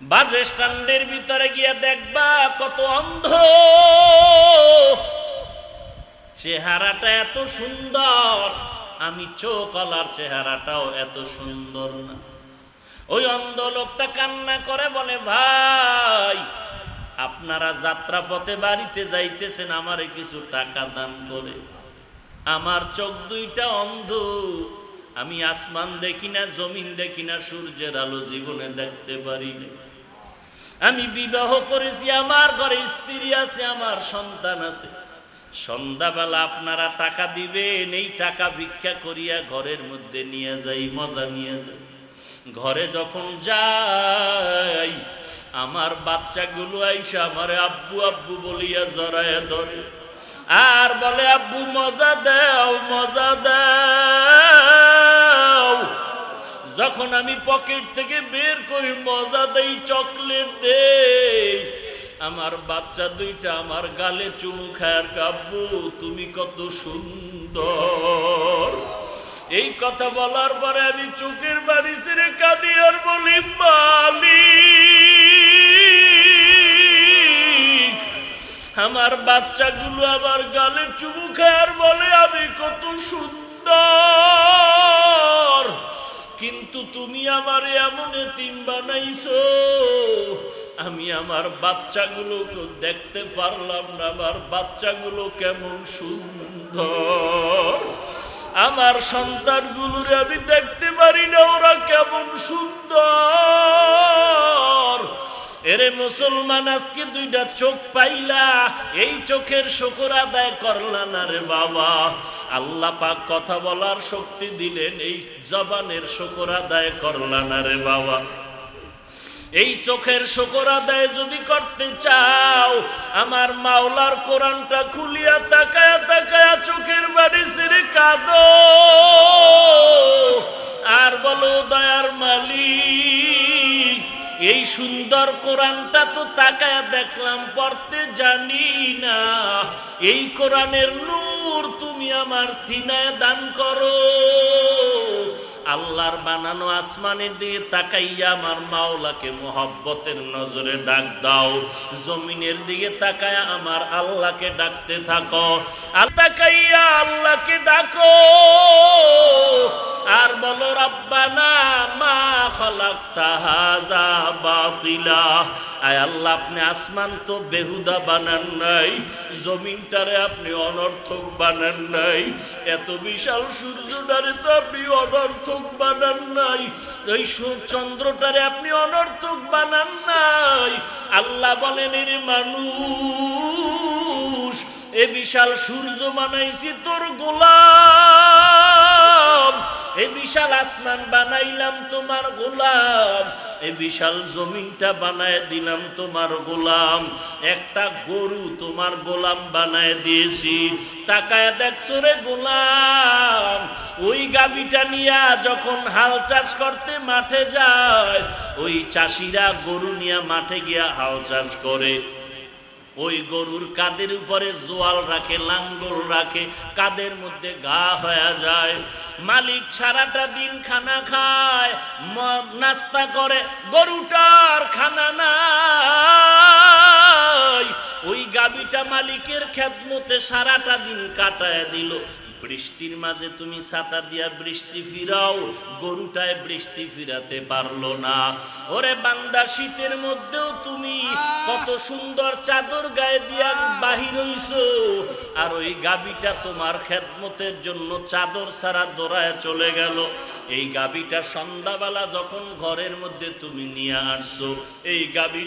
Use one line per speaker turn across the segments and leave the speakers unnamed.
বাস স্ট্যান্ডের ভিতরে গিয়ে দেখবা কত অন্ধ। চেহারাটা এত সুন্দর, আমি চোখলার চেহারাটাও এত সুন্দর না। ওই অন্ধ লোকটা কান্না করে বলে, ভাই, আপনারা যাত্রাপথে বাড়িতে যাইতেছেন, আমারে কিছু টাকা দান করে। আমার চোখ দুইটা অন্ধ, আমি আসমান দেখি না, জমিন দেখি না, সূর্যের আলো জীবনে দেখতে পারি না। আমি বিবাহ করেছি, আমার ঘরে স্ত্রী আছে, আমার সন্তান আছে। সন্ধ্যাবেলা আপনারা টাকা দিবেন, এই টাকা ভিক্ষা করিয়া ঘরের মধ্যে নিয়ে যাই, মজা নিয়ে যাই। ঘরে যখন যাই, আমার বাচ্চাগুলো আইসা আমারে আব্বু আব্বু বলিয়া জড়ায় ধরে। আর বলে, আব্বু, মজা দাও মজা দাও। যখন আমি পকেট থেকে বের করি, মজা দেই, চকলেট দেই। আমার বাচ্চা দুইটা আমার গালে চুমু কাব্বু, তুমি কত সুন্দর। এই কথা বলার পরে আমি চোখের বাড়ি ছেড়ে কাঁদি আর বলি, মালিক, আমার বাচ্চাগুলো আমার গালে চুমু খায় আর বলে, আমি কত সুন্দর। কিন্তু তুমি আমার এমন এতিম বানাইছো, আমি আমার বাচ্চাগুলোকে দেখতে পারলাম না, আমার বাচ্চাগুলো কেমন সুন্দর। আমার সন্তানগুলোরে আমি দেখতে পারি না, ওরা কেমন সুন্দর। এরে মুসলমান, আজকে দুইটা চোখ পাইলা। এই চোখের শকর আদায় করলা না রে বাবা। আল্লাহ পাক কথা বলার শক্তি দিলেন, এই জবানের শকর আদায় করলা না রে বাবা। এই চোখের শকর আদায় যদি করতে চাও, আমার মাওলার কোরআনটা খুলিয়া তাকায়া তাকায়া চোখের বাড়ি ছেড়ে কাঁদো। আর বলো, দয়ার মালিক এই সুন্দর কোরআনটা তো তাকায় দেখলাম, পড়তে জানি না। এই কোরআনের নূর তুমি আমার সিনায় দান করো। আল্লাহর বানানো আসমানের দিকে তাকাইয়া আমার মাওলাকে মোহব্বতের নজরে ডাক দাও। জমিনের দিকে তাকায়া আমার আল্লাহকে ডাকতে থাকো। আর তাকাইয়া আল্লাহকে ডাকো। আর বলো, রব্বানা মা খলাকতা হাযা বাতিলা। আয় আল্লাহ, আপনি আসমান তো বেহুদা বানান নাই, জমিনটারে আপনি অনর্থক বানান নাই। এত বিশাল সূর্যটারে তো আপনি অনর্থক বানান নাই। এই চন্দ্রটারে আপনি অনর্থক বানান নাই। আল্লাহ বলেন, এর মানুষ, এ বিশাল সূর্য বানাইছি তোর গোলাম, এ বিশাল আসমান বানাইলাম তোমার গোলাম, এ বিশাল জমিনটা বানায় দিলাম তোমার গোলাম, একটা গরু তোমার গোলাম বানায় দিয়েছি। তাকায় দেখছ রে গোলাম, ওই গাবিটা নিয়া যখন হাল চাষ করতে মাঠে যায়, ওই চাষিরা গরু নিয়ে মাঠে গিয়া হাল চাষ করে। ওই গরুর কাদের উপরে জোয়াল রাখে, লাঙ্গল রাখে কাদের মধ্যে গা হয়ে যায়। মালিক সারাটা দিন খানা খায় নাস্তা করে, গরুটার খানা নাই। ওই গাবিটা মালিকের খেদমতে সারাটা দিন কাটায় দিল। বৃষ্টির মাঝে তুমি ছাতা দিয়া বৃষ্টি ফিরাও, গরুটায় বৃষ্টি ফিরাতে পারল না। ওরে বান্দা, শীতের মধ্যেও তুমি কত সুন্দর চাদর গায়ে দিয়া বাহির হইছো, আর ওই গাবিটা তোমার খেদমতের জন্য চাদর ছাড়া দৌড়ায় চলে গেল। এই গাবিটা সন্ধ্যাবেলা যখন ঘরের মধ্যে তুমি নিয়ে আসছো, এই গাবি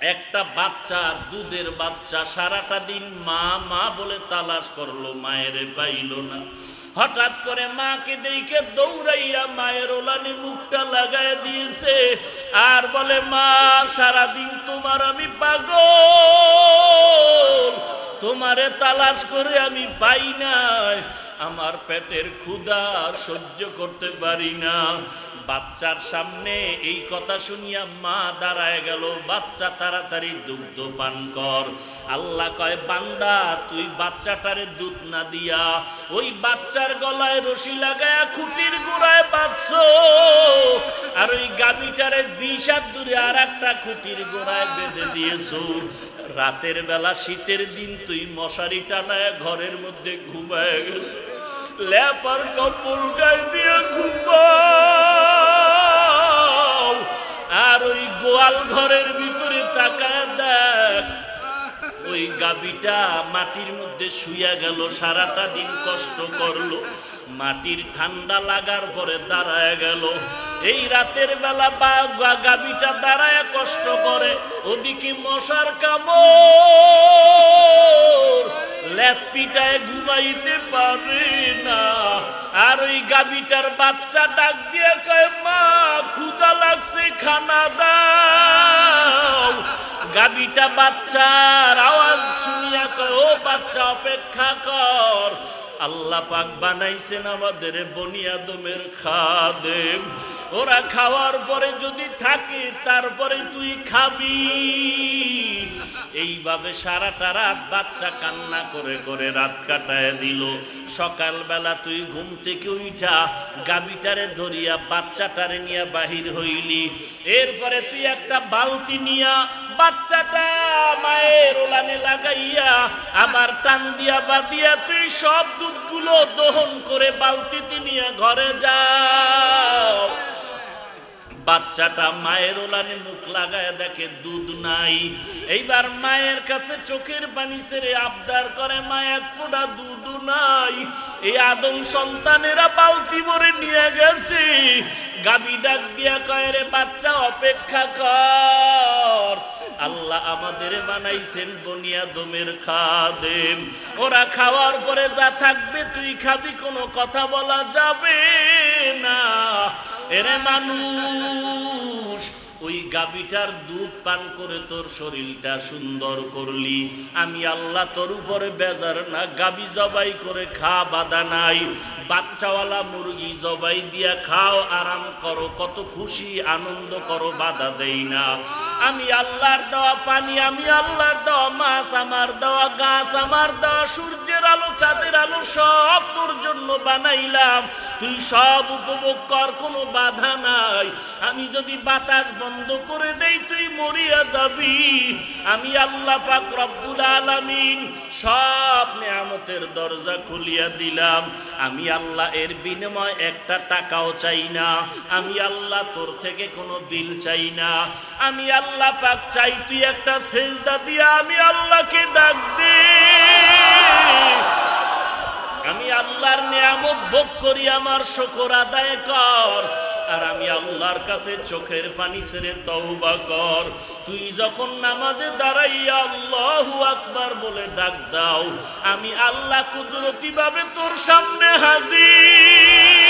একটা বাচ্চা দুধের বাচ্চা, সারাটা দিন মা মা বলে তালাশ করল, মায়ের পাইল না। হঠাৎ করে মাকে দেখে দৌড়াইয়া মায়ের ওলানি মুখটা লাগাই দিয়েছে। আর বলে, মা, সারাদিন তোমার আমি পাগল। তোমারে তালাশ করে আমি পাই নাই। আমার পেটের ক্ষুধা সহ্য করতে পারি না। বাচ্চার সামনে এই কথা শুনিয়া মা দাঁড়ায় গেল। বাচ্চা তাড়াতাড়ি দুগ্ধ পান কর। আল্লাহ কয়, বান্দা, তুই বাচ্চাটারে দুধ না দিয়া ওই বাচ্চার গলায় রশি লাগায়া খুঁটির গোড়ায় বাঁধছ। আর ওই গাবিটারে বিষ আর ভিতরে আর একটা খুঁটির গোড়ায় বেঁধে দিয়েছ। রাতের বেলা শীতের দিন তুই মশারি টানায় ঘরের মধ্যে ঘুমায় গেছ। ল্যাপার কম্বল গায়ে দিয়ে ঘুমাও। আর ওই গোয়াল ঘরের ভিতরে তাকায় দেখ ওই গাবিটা মাটির মধ্যে শুইয়া গেল, সারাটা দিন কষ্ট করল। মাটির ঠান্ডা লাগার পরে দাঁড়ায় গেল। এই রাতের বেলা বা গাবিটা দাঁড়ায় কষ্ট করে। ওদিকে মশার কামড়। ল্যাসপিটায় ঘুমাইতে পারে না। আর ওই গাবিটার বাচ্চা ডাক দিয়ে কয়, মা ক্ষুদা লাগছে, খানা দাও। গাবিটা বাচ্চার আওয়াজ শুনিয়া কর ও বাচ্চা অপেক্ষা কর। আল্লাহ পাক বানাইছেন আমাদের বনিয়াদমের খাদেম। ওরা খাওয়ার পরে যদি থাকে, তারপরে তুই খাবি। এইভাবে সারাটা রাত বাচ্চা কান্না করে করে রাত কাটায় দিল। সকালবেলা তুই ঘুম থেকে উঠা গাবিটারে ধরিয়া, বাচ্চাটারে নিয়ে বাহির হইলি। এরপরে তুই একটা বালতি নিয়া বাচ্চাটা মায়ের ওলানে লাগাইয়া আবার টান দিয়া বাদিয়া তুই সব দুধগুলো দহন করে বালতিতে নিয়ে ঘরে যাও। বাচ্চাটা মায়ের ওলানে মুখ লাগায় দেখে দুধ নাই। এইবার মায়ের কাছে চোখের পানি সেরে আবদার করে, মা, এক ফোঁটা দুধ নাই। এই আদম সন্তানেরা বালতি ভরে নিয়ে গেছে। গাবি ডাক দিয়া কয়, রে বাচ্চা, অপেক্ষা কর। আল্লাহ আমাদের বানাইছেন বনিয়াদমের খাদেম। ওরা খাওয়ার পরে যা থাকবে তুই খাবি, কোনো কথা বলা যাবে না। এরে মানুষ ওই গাবিটার দুধ পান করে তোর শরীরটা সুন্দর করলি। আমি আল্লাহ তোর উপরে বেজার না গাবি জবাই করে খা, বাধা নাই। বাচ্চাওয়ালা মুরগি জবাই দিয়া খাও, আরাম করো, কত খুশি, আনন্দ করো, বাধা দেই না। আমি আল্লাহর দেওয়া পানি, আমি আল্লাহর দেওয়া মাছ, আমার দেওয়া গাছ, আমার দেওয়া সূর্যের আলো, চাঁদের আলো, সব তোর জন্য বানাইলাম। তুই সব উপভোগ কর, কোনো বাধা নাই। আমি যদি বাতাস বন্ধ করে দেই, তুই মরিয়া যাবি। আমি আল্লাহ পাক রব্বুল আলামিন সব নিয়ামতের দরজা খুলিয়া দিলাম। আমি আল্লাহ এর বিনিময় একটা টাকাও চাই না। আমি আল্লাহ তোর থেকে কোনো বিল চাই না। আমি আল্লাহ পাক চাই, তুই একটা সেজদা দিয়া আমি আল্লাহকে ডাক দে। আমি আল্লাহর নিয়ামত ভোগ করি, আমার শকর আদায় কর। আর আমি আল্লাহর কাছে চোখের পানি ছেড়ে তওবা কর। তুই যখন নামাজে দাঁড়াইয়া আল্লাহু আকবার বলে ডাক দাও, আমি আল্লাহ কুদরতি ভাবে তোর সামনে হাজির।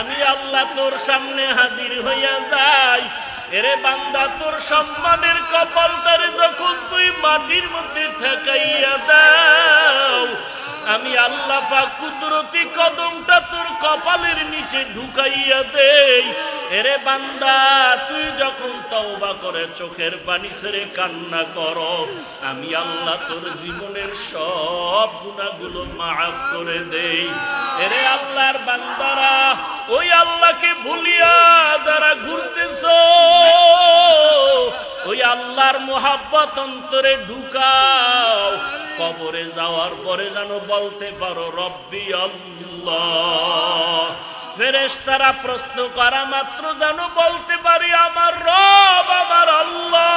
আমি আল্লাহ তোর সামনে হাজির হইয়া যাই। এরে বান্দা তোর সম্মানের কপালটারে যখন তুই মাটির মধ্যে ঠেকাইয়া দাও আমি আল্লাহ পাক কুদরতি কদমটা তোর কপালের নিচে ঢুকাইয়া দেই। এরে বান্দা, তুই যখন তওবা করে চোখের পানি ছেড়ে কান্না কর, আমি আল্লাহ তোর জীবনের সব গুণাগুলো মাফ করে দেই। এরে আল্লাহর বান্দারা, ওই আল্লাহকে ভুলিয়া যারা ঘুরতেছ, ওই আল্লাহর মোহাব্বত অন্তরে ঢুকাও। কবরে যাওয়ার পরে যেন বলতে পারো, রব্বি আল্লাহ। ফেরেশতারা প্রশ্ন করা মাত্র যেন বলতে পারি, আমার রব, আমার আল্লাহ।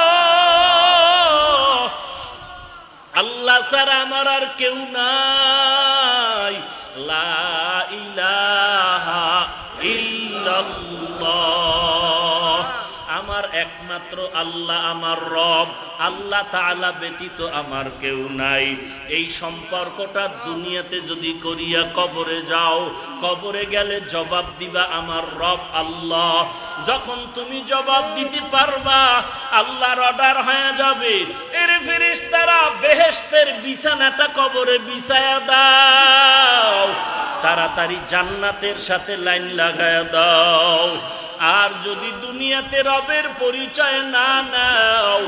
আল্লাহ স্যার আমার আর কেউ নাই। একমাত্র আল্লাহ আমার রব, আল্লাহ তাআলা ব্যতীত আমার কেউ নাই। এই সম্পর্কটা দুনিয়াতে যদি করিয়া কবরে যাও, কবরে গেলে জবাব দিবা আমার রব আল্লাহ। যখন তুমি জবাব দিতে পারবা, আল্লাহর অর্ডার হয়ে যাবে। এর ফেরেশতারা বেহেশতের বিছানাটা কবরে বিছায়া দাও। তাড়াতাড়ি জান্নাতের সাথে লাইন লাগায় দাও। আর যদি দুনিয়াতে রবের পরিচয় না নাও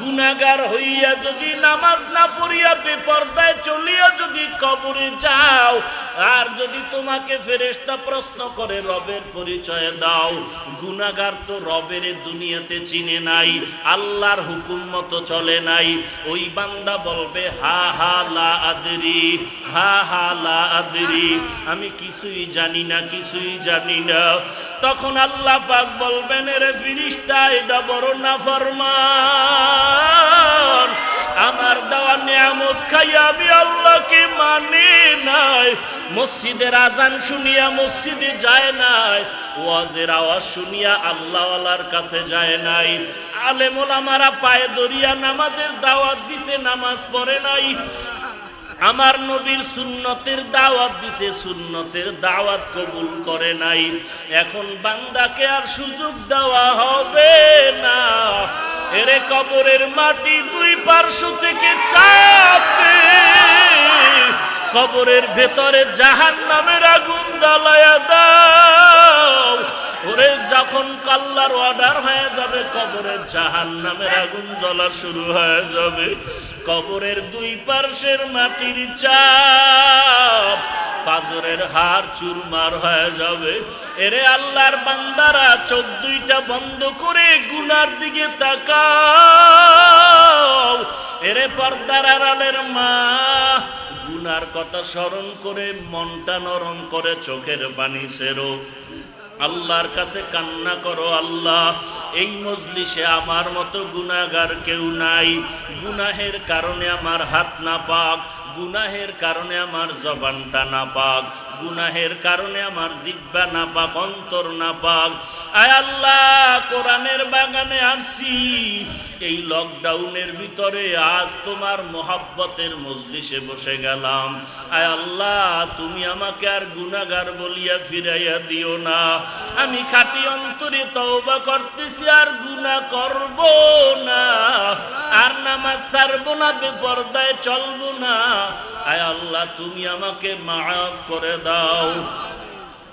গুনাগার হইয়া যদি নামাজ না পড়িয়া বেপর্দায় চলিয়া যদি কবরে যাও, আর যদি তোমাকে ফেরেশতা প্রশ্ন করে রবের পরিচয় দাও গুনাগার তো রবের দুনিয়াতে চিনে নাই, আল্লাহর হুকুম মতো চলে নাই। ওই বান্দা বলবে, হা হা, লা আদরি, হা হা, লা আদরি। আমি কিছুই জানি না, কিছুই জানি না। তখন আল্লাহ পাক বলবেন রে ফিরিস্তা, এটা বড় না ফরমান আমার দেওয়া নিয়ামত খাইয়া আমি আল্লাহকে মানে নাই। মসজিদের আজান শুনিয়া মসজিদে যায় নাই। ওয়াজের আওয়াজ শুনিয়া আল্লাহওয়ালার কাছে যায় নাই। আলেমুল আমারা পায়ে দরিয়া নামাজের দাওয়াত দিছে, নামাজ পড়ে নাই। আমার নবীর সুন্নতের দাওয়াত দিছে, সুন্নতের দাওয়াত কবুল করে নাই। এখন বান্দাকে আর সুযোগ দেওয়া হবে না। এরে কবরের মাটি দুই পার্শ্ব থেকে চাপ দে। কবরের ভেতরে জাহান নামের আগুন জ্বালায়া দাও ওরে যখন কাল্লার অর্ডার হয়ে যাবে কবরের জাহান নামের আগুন জ্বলা শুরু হয়ে যাবে। কবরের দুই পার্শ্বের মাটির চাপ পাজরের হার চুরমার হয়ে যাবে। এরে আল্লাহর বান্দারা, চোখ দুইটা বন্ধ করে গুনার দিকে তাকাও। এরে পর্দার আড়ালের মা, গুনার কথা স্মরণ করে, মনটা নরম করে চোখের পানি সেরো। আল্লাহর কাছে কান্না করো আল্লাহ, এই মজলিসে আমার মতো গুনাগার কেউ নাই। গুনাহের কারণে আমার হাত না পাক গুনাহের কারণে আমার জবানটা না পাক গুনাহের কারণে আমার জিব্বা না পাক অন্তর না পাক আয় আল্লাহ, কোরআনের বাগানে আসি। এই লকডাউনের ভিতরে আজ তোমার মোহাব্বতের মজলিসে বসে গেলাম। আয় আল্লাহ, তুমি আমাকে আর গুনাগার বলিয়া ফিরাইয়া দিও না। আমি খাটি অন্তরে তওবা করতেছি, আর গুনাহ করব না। আর নামাজ ছাড়বো না বিপর্দায় চলবো না। আয় আল্লাহ তুমি আমাকে মাফ করে দাও।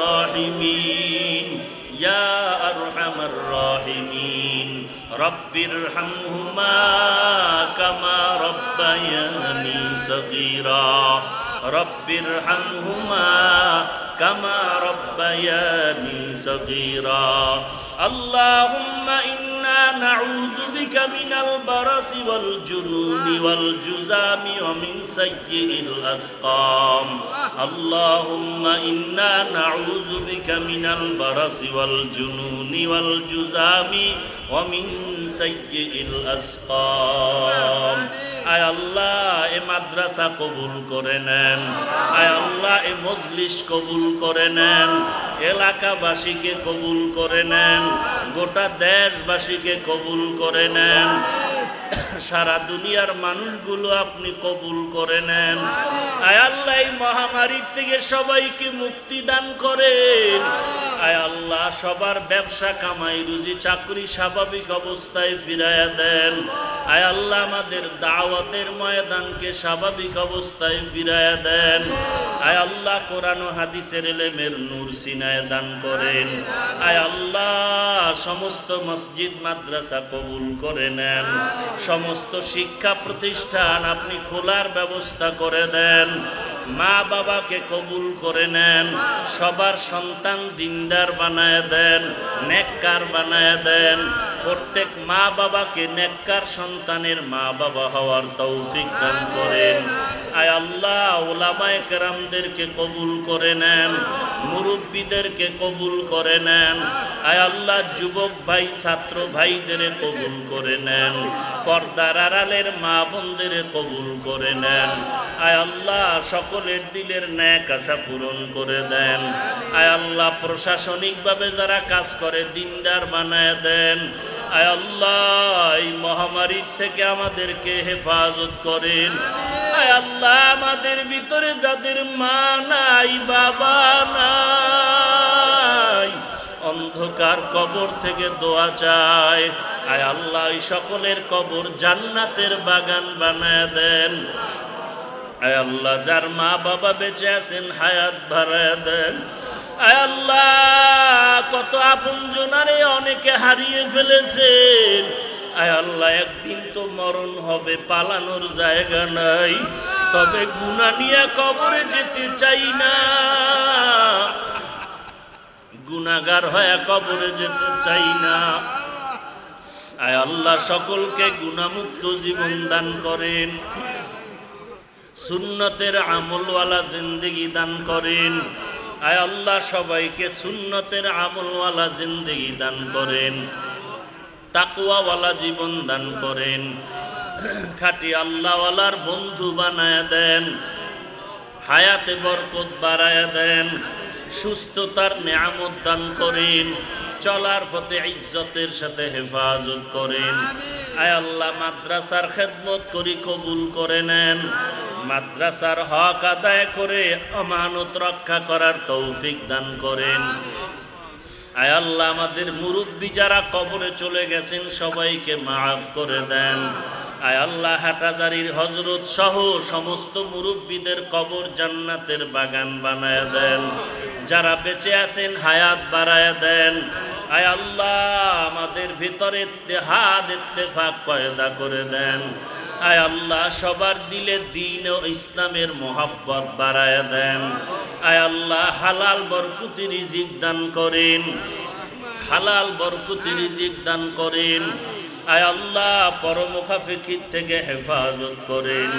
الراحمين يا أرحم الراحمين رب ارحمهما كما ربياني صغيرا رب ارحمهما كما ربياني صغيرا اللهم نعوذ بك من البرص والجنون والجزام ومن سيء الأسقام. اللهم إنا نعوذ بك من البرص والجنون والجزام ومن سيء الأسقام আয় আল্লাহ এ মাদ্রাসা কবুল করে নেন আয় আল্লাহ এ মজলিস কবুল করে নেন এলাকাবাসীকে কবুল করে নেন গোটা দেশবাসীকে কবুল করে নেন সারা দুনিয়ার মানুষগুলো আপনি কবুল করে নেন। আয় আল্লাহ, এই মহামারীর থেকে সবাইকে মুক্তি দান করেন। আয় আল্লাহ, সবার ব্যবসা কামাই, রুজি, চাকরি, স্বাভাবিক অবস্থায় ফিরাইয়া দেন। আয় আল্লাহ, আমাদের দাওয়াতের ময়দানকে স্বাভাবিক অবস্থায় ফিরাইয়া দেন। আয় আল্লাহ, কোরআন হাদিসের এলেমের নূর সিনায় দান করেন। আয় আল্লাহ, সমস্ত মসজিদ, মাদ্রাসা কবুল করে নেন। সমস্ত শিক্ষা প্রতিষ্ঠান আপনি খোলার ব্যবস্থা করে দেন। মা বাবাকে কবুল করে নেন। সবার সন্তান দিনদার বানায় দেন, নেককার বানায় দেন। প্রত্যেক মা বাবাকে নেককার সন্তানের মা বাবা হওয়ার তৌফিক দান করেন। আয় আল্লাহ, ওলামায় কেরামদেরকে কবুল করে নেন, মুরব্বীদেরকে কবুল করে নেন। আয় আল্লাহ, যুবক ভাই, ছাত্র ভাইদের কবুল করে নেন। পর্দার আড়ালের মা বোনদের কবুল করে নেন। আয় আল্লাহ, সকলের দিলের ন্যাক আশা পূরণ করে দেন। আয় আল্লাহ, প্রশাসনিকভাবে যারা কাজ করে, দিনদার বানায় দেন। আল্লাহ, এই মহামারীর থেকে আমাদেরকে হেফাজত করেন। আয় আল্লাহ, আমাদের ভিতরে যাদের মা নাই, বাবা নাই, অন্ধকার কবর থেকে দোয়া চায়। আয় আল্লাহ সকলের কবর জান্নাতের বাগান বানায় দেন। আয় আল্লাহ, যার মা বাবা বেঁচে আছেন, হায়াত বাড়ায় দেন। আয় আল্লাহ, কত আপন জনারে অনেকে হারিয়ে ফেলেছেন। আয় আল্লাহ, একদিন তো মরণ হবে, পালানোর জায়গা নাই। তবে গুনা নিয়ে কবরে যেতে চাই না। গুনাগার হয়ে কবরে যেতে চাই না। আয় আল্লাহ, সকলকে গুণামুক্ত জীবন দান করেন। সুন্নতের আমলওয়ালা জিন্দগি দান করেন। আয় আল্লাহ সবাইকে সুন্নতের আমলওয়ালা জিন্দগি দান করেন তাকুয়াওয়ালা জীবন দান করেন, খাটি আল্লাহওয়ালার বন্ধু বানায় দেন, হায়াতে বরকত বাড়ায় দেন, সুস্থতার নিয়ামত দান করেন। চলার পথে ইজ্জতের সাথে হেফাজত করেন। আয় আল্লাহ মাদ্রাসার খেদমত করি কবুল করে নেন। মাদ্রাসার হক আদায় করে অমানত রক্ষা করার তৌফিক দান করেন। আয় আল্লাহ আমাদের মুরব্বী যারা কবরে চলে গেছেন সবাইকে মাফ করে দেন। আয় আল্লাহ হাটাজারির হজরত সহ সমস্ত মুরব্বীদের কবর জান্নাতের বাগান বানায় দেন। যারা বেঁচে আছেন হায়াত বাড়ায় দেন। আয় আল্লাহ, আমাদের ভিতরে ইত্তেহাদ, ইত্তেফাক পয়দা করে দেন। আয় আল্লাহ, সবার দিলে দিন ও ইসলামের মোহাব্বত বাড়ায় দেন। আয় আল্লাহ, হালাল বরকুতি রিজিক দান করেন। হালাল বরকুতি রিজিক দান করেন। আয় আল্লাহ পরমুখাফিকির থেকে হেফাজত করেন।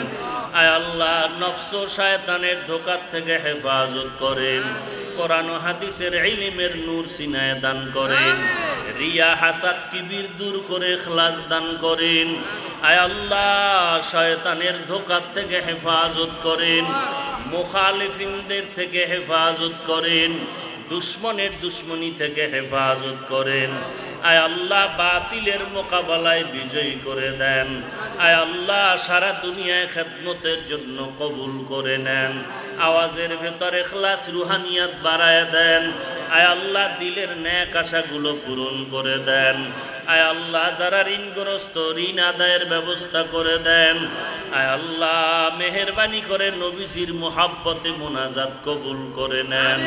আয় আল্লাহ নফস শায়তানের ধোকার থেকে হেফাজত করেন। কোরআন হাদিসের ইলিমের নূর সিনায় দান করেন। রিয়া হাসাদ কিবির দূর করে খ্লাস দান করেন। আয় আল্লাহ শয়তানের ধোকার থেকে হেফাজত করেন। মুখালিফিনদের থেকে হেফাজত করেন। দুশ্মনের দুশ্মনী থেকে হেফাজত করেন। আয় আল্লাহ বাতিলের মোকাবেলায় বিজয়ী করে দেন। আয় আল্লাহ সারা দুনিয়ায় খেদমতের জন্য কবুল করে নেন। আওয়াজের ভেতরে খ্লাস রুহানিয়াত বাড়ায় দেন। আয় আল্লাহ দিলের ন্যাক আশাগুলো পূরণ করে দেন। আয় আল্লাহ যারা ঋণগ্রস্ত ঋণ আদায়ের ব্যবস্থা করে দেন। আয় আল্লাহ মেহরবানি করে নবীজির মোহাব্বতে মোনাজাত কবুল করে নেন।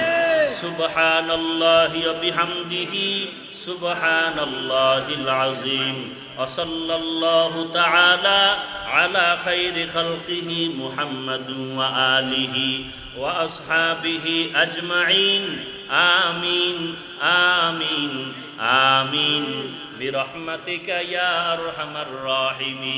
سبحان الله وبحمده سبحان الله العظيم وصلى الله تعالى على خير خلقه محمد وآله وأصحابه أجمعين آمين آمين آمين برحمتك يا أرحم الراحمين